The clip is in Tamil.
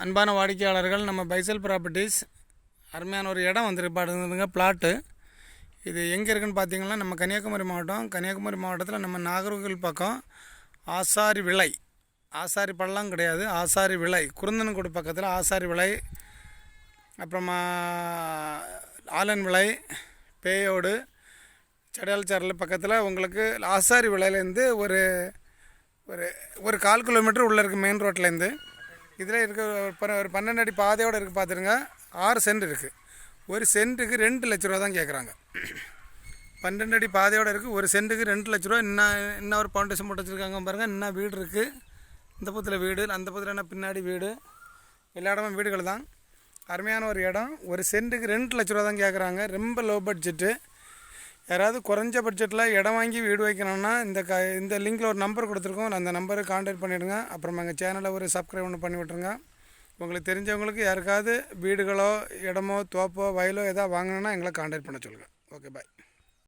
அன்பான வாடிக்கையாளர்கள் நம்ம பைசல் ப்ராப்பர்ட்டிஸ் அருமையான ஒரு இடம் வந்துருப்பாடுங்க பிளாட்டு. இது எங்கே இருக்குன்னு பார்த்தீங்கன்னா நம்ம கன்னியாகுமரி மாவட்டம். கன்னியாகுமரி மாவட்டத்தில் நம்ம நாகர்கோவில் பக்கம் ஆசாரி விலை ஆசாரி பள்ளம் கிடையாது ஆசாரி விலை குருந்தன்கோடு பக்கத்தில் ஆசாரி விலை அப்புறமா ஆலன் விலை பேயோடு சடையால் சரல் பக்கத்தில் உங்களுக்கு ஆசாரி விலையிலேருந்து ஒரு ஒரு ஒரு கால் கிலோமீட்டர் உள்ளே இருக்குது மெயின் ரோட்லேருந்து இதில் இருக்க ஒரு பன்ன- ஒரு பன்னெண்டு அடி பாதையோடு இருக்குது பார்த்துருங்க. ஆறு சென்ட் இருக்குது ஒரு சென்ட்டுக்கு ரெண்டு லட்ச ரூபா தான் கேட்குறாங்க. பன்னெண்டு அடி பாதையோடு இருக்குது ஒரு சென்ட்டுக்கு ரெண்டு லட்ச ரூபா. இன்னும் இன்னும் ஒரு ஃபவுண்டேஷன் போட்டு வச்சுருக்காங்க பாருங்கள் இன்னும் வீடு இருக்குது இந்த பக்கத்தில் வீடு அந்த பக்கத்தில் என்ன பின்னாடி வீடு. எல்லா இடமும் வீடுகள் தான். அருமையான ஒரு இடம். ஒரு சென்ட்டுக்கு ரெண்டு லட்ச ரூபா தான் கேட்குறாங்க. ரொம்ப லோ பட்ஜெட்டு யாராவது குறைஞ்ச பட்ஜெட்டில் இடம் வாங்கி வீடு வைக்கணும்னா இந்த க இந்த லிங்கில் ஒரு நம்பர் கொடுத்துருக்கோம். அந்த நம்பரை காண்டாக்ட் பண்ணிவிடுங்க அப்புறம் எங்கள் சேனலை ஒரு சப்ஸ்கிரைப் ஒன்று பண்ணி விட்ருங்க உங்களுக்கு தெரிஞ்சவங்களுக்கு யாருக்காவது வீடுகளோ இடமோ தோப்போ வயலோ எதாவது வாங்கணுன்னா எங்களை காண்டாக்ட் பண்ண சொல்லுங்கள் ஓகே பாய்